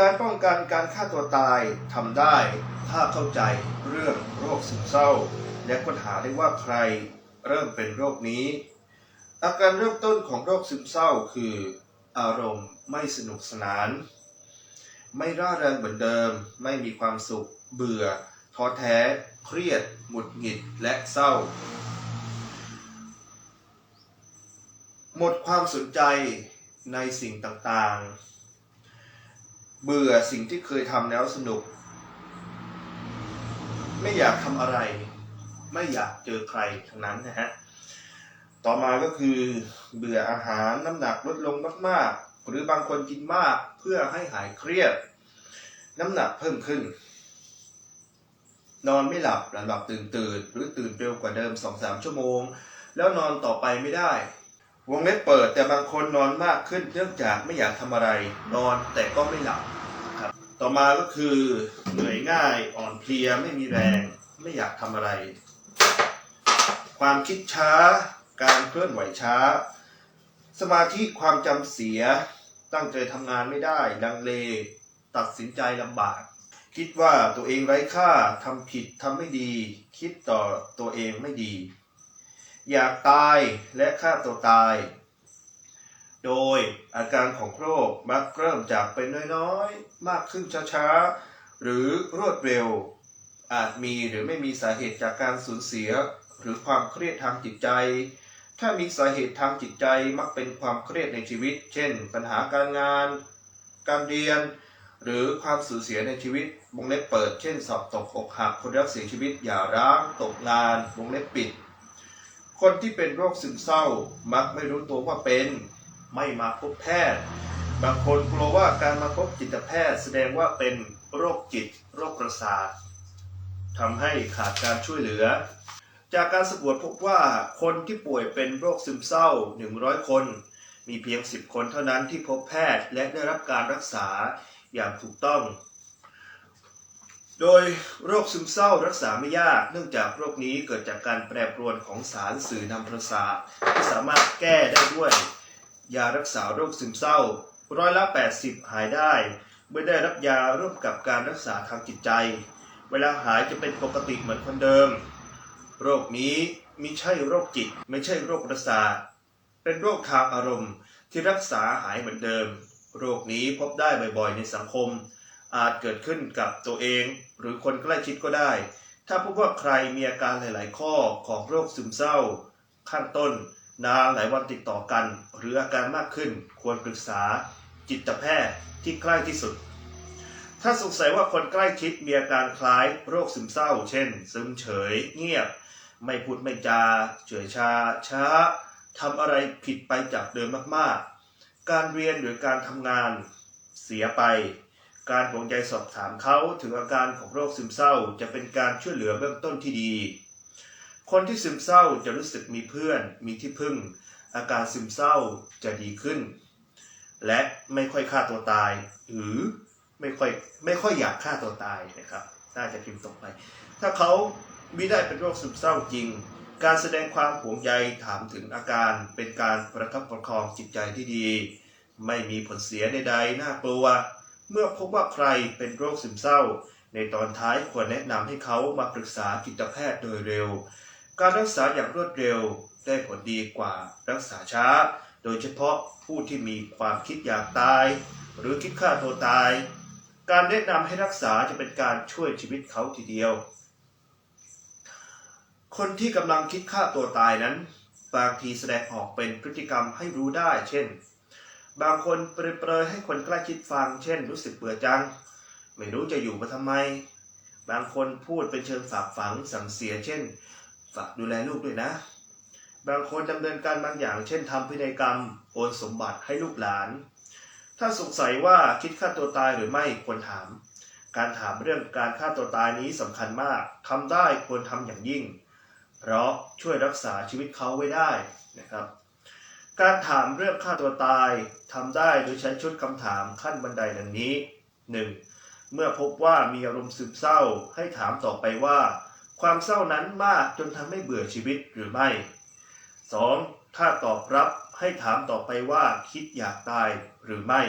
การป้องกันการฆ่าตัวตายทำได้ถ้าเข้าใจเรื่องโรคซึมเศร้า และค้นหาได้ว่าใครเริ่มเป็นโรคนี้ อาการเริ่มต้นของโรคซึมเศร้าคือ อารมณ์ไม่สนุกสนาน ไม่ร่าเริงเหมือนเดิม ไม่มีความสุข เบื่อ ท้อแท้ เครียด หงุดหงิดและเศร้า หมดความสนใจในสิ่งต่างๆ เบื่อสิ่งที่เคยทำแล้วสนุก ไม่อยากทำอะไร ไม่อยากเจอใครทั้งนั้นนะฮะต่อมาก็คือเบื่ออาหารน้ำหนักลดลงมากๆ หรือบางคนกินมากเพื่อให้หายเครียด น้ำหนักเพิ่มขึ้น นอนไม่หลับหลับหลับตื่นตื่นหรือตื่นเร็วกว่าเดิม2-3ชั่วโมง แล้วนอนต่อไปไม่ได้ วงเล็บเปิดแต่บางคนนอนมากขึ้นเนื่องจากไม่อยากทำอะไร นอนแต่ก็ไม่หลับครับ ต่อมาก็คือเหนื่อยง่ายอ่อนเพลียไม่มีแรง ไม่อยากทำอะไร ความคิดช้า การเคลื่อนไหวช้า สมาธิความจำเสีย ตั้งใจทำงานไม่ได้ลังเล ตัดสินใจลำบาก คิดว่าตัวเองไร้ค่าทำผิดทำไม่ดี คิดต่อตัวเองไม่ดี อยากตายและฆ่าตัวตาย โดยอาการของโรคมักเริ่มจากเป็นน้อยๆ มากขึ้นช้าๆ หรือรวดเร็ว อาจมีหรือไม่มีสาเหตุจากการสูญเสีย หรือความเครียดทางจิตใจ ถ้ามีสาเหตุทางจิตใจมักเป็นความเครียดในชีวิต เช่น ปัญหาการงาน การเรียน หรือความสูญเสียในชีวิตวงเล็บเปิด เช่น สอบตกอกหักคนรักเสียชีวิตหย่าร้างตกงานวงเล็บปิด คนที่เป็นโรคซึมเศร้า มักไม่รู้ตัวว่าเป็น ไม่มาพบแพทย์ บางคนกลัวว่าการมาพบจิตแพทย์ แสดงว่าเป็นโรคจิต โรคประสาททำให้ขาดการช่วยเหลือ จากการสำรวจพบว่าคนที่ป่วยเป็นโรคซึมเศร้า 100 คน มีเพียง 10 คนเท่านั้นที่พบแพทย์และได้รับการรักษาอย่างถูกต้อง โดยโรคซึมเศร้ารักษาไม่ยาก เนื่องจากโรคนี้เกิดจากการแปรปรวนของสารสื่อนำประสาทที่สามารถแก้ได้ด้วย ยารักษาโรคซึมเศร้า ร้อยละ 80 หายได้ เมื่อได้รับยาร่วมกับการรักษาทางจิตใจ เวลาหายจะเป็นปกติเหมือนคนเดิม โรคนี้มิใช่โรคจิต ไม่ใช่โรคประสาท เป็นโรคทางอารมณ์ที่รักษาหายเหมือนเดิม โรคนี้พบได้บ่อยๆในสังคม อาจเกิดขึ้นกับตัวเอง หรือคนใกล้ชิดก็ได้ ถ้าพบว่าใครมีอาการหลาย ๆ ข้อของโรคซึมเศร้า ขั้นต้น นานหลายวันติดต่อกัน หรืออาการมากขึ้นควรปรึกษาจิตแพทย์ที่ใกล้ที่สุด ถ้าสงสัยว่าคนใกล้ชิดมีอาการคล้ายโรคซึมเศร้า เช่น ซึมเฉย เงียบ ไม่พูดไม่จา เฉยชา ช้าทำอะไรผิดไปจากเดิมมาก ๆ การเรียนหรือการทำงานเสียไป การห่วงใยสอบถามเขาถึงอาการของโรคซึมเศร้า จะเป็นการช่วยเหลือเบื้องต้นที่ดี คนที่ซึมเศร้าจะรู้สึกมีเพื่อน มีที่พึ่ง อาการซึมเศร้าจะดีขึ้น และไม่ค่อยฆ่าตัวตาย หรือไม่ค่อยไม่ค่อยอยากฆ่าตัวตายนะครับ น่าจะพิมพ์ตกไป ถ้าเขาไม่ได้เป็นโรคซึมเศร้าจริง การแสดงความห่วงใยถามถึงอาการเป็นการประคับประคองจิตใจที่ดี ไม่มีผลเสียใดๆน่ากลัว เมื่อพบว่าใครเป็นโรคซึมเศร้า ในตอนท้ายควรแนะนำให้เขามาปรึกษาจิตแพทย์โดยเร็ว การรักษาอย่างรวดเร็วได้ผลดีกว่ารักษาช้า โดยเฉพาะผู้ที่มีความคิดอยากตาย หรือคิดฆ่าตัวตาย การแนะนำให้รักษาจะเป็นการช่วยชีวิตเขาทีเดียว คนที่กำลังคิดฆ่าตัวตายนั้น บางทีแสดงออกเป็นพฤติกรรมให้รู้ได้ เช่น บางคนเปรยๆให้คนใกล้ชิดฟัง เช่น รู้สึกเบื่อจัง ไม่รู้จะอยู่มาทำไม บางคนพูดเป็นเชิงฝากฝังสั่งเสีย เช่น ฝากดูแลลูกด้วยนะ บางคนดำเนินการบางอย่าง เช่นทำพินัยกรรมโอนสมบัติให้ลูกหลาน ถ้าสงสัยว่าคิดฆ่าตัวตายหรือไม่ควรถาม การถามเรื่องการฆ่าตัวตายนี้สำคัญมากทำได้ควรทำอย่างยิ่ง เพราะช่วยรักษาชีวิตเขาไว้ได้นะครับ การถามเรื่องฆ่าตัวตายทำได้โดยใช้ชุดคำถามขั้นบันไดดังนี้ 1. เมื่อพบว่ามีอารมณ์ซึมเศร้าให้ถามต่อไปว่า ความเศร้านั้นมากจนทำให้เบื่อชีวิตหรือไม่ 2. ถ้าตอบรับให้ถามต่อไปว่าคิดอยากตายหรือไม่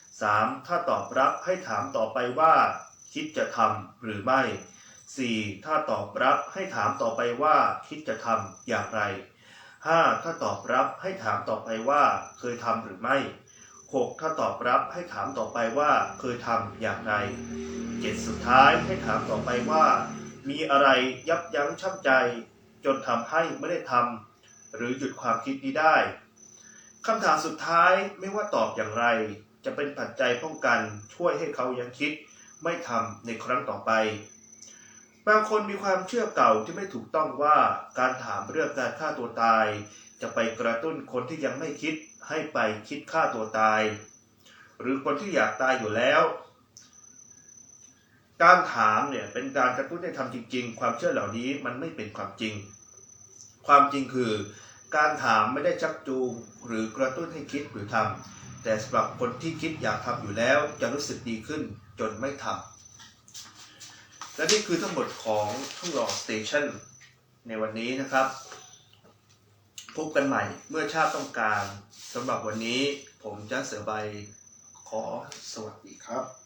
3. ถ้าตอบรับให้ถามต่อไปว่า คิดจะทำหรือไม่ 4. ถ้าตอบรับให้ถามต่อไปว่าคิดจะทำอย่างไร 5. ถ้าตอบรับให้ถามต่อไปว่าเคยทำหรือไม่ 6. ถ้าตอบรับให้ถามต่อไปว่าเคยทำอย่างไร 7. สุดท้ายให้ถามต่อไปว่า มีอะไรยับยั้งชั่งใจ จนทำให้ไม่ได้ทำหรือหยุดความคิดนี้ได้คำถามสุดท้ายไม่ว่าตอบอย่างไร จะเป็นปัจจัยป้องกันช่วยให้เขายังคิด ไม่ทำในครั้งต่อไป บางคนมีความเชื่อเก่าที่ไม่ถูกต้องว่าการถามเรื่องการฆ่าตัวตาย จะไปกระตุ้นคนที่ยังไม่คิดให้ไปคิดฆ่าตัวตาย หรือคนที่อยากตายอยู่แล้ว การถามเนี่ยเป็นการกระตุ้นให้ทำจริง ๆ ความเชื่อเหล่านี้มันไม่เป็นความจริง ความจริงคือ การถามไม่ได้ชักจูงหรือกระตุ้นให้คิดหรือทำแต่สำหรับคนที่คิดอยากทำอยู่แล้วจะรู้สึกดีขึ้นจนไม่ทำ และนี่คือทั้งหมดของทุ่งหลอสเตชันในวันนี้นะครับ พบกันใหม่เมื่อชาติต้องการสำหรับวันนี้ผมจะเสือใบขอสวัสดีครับ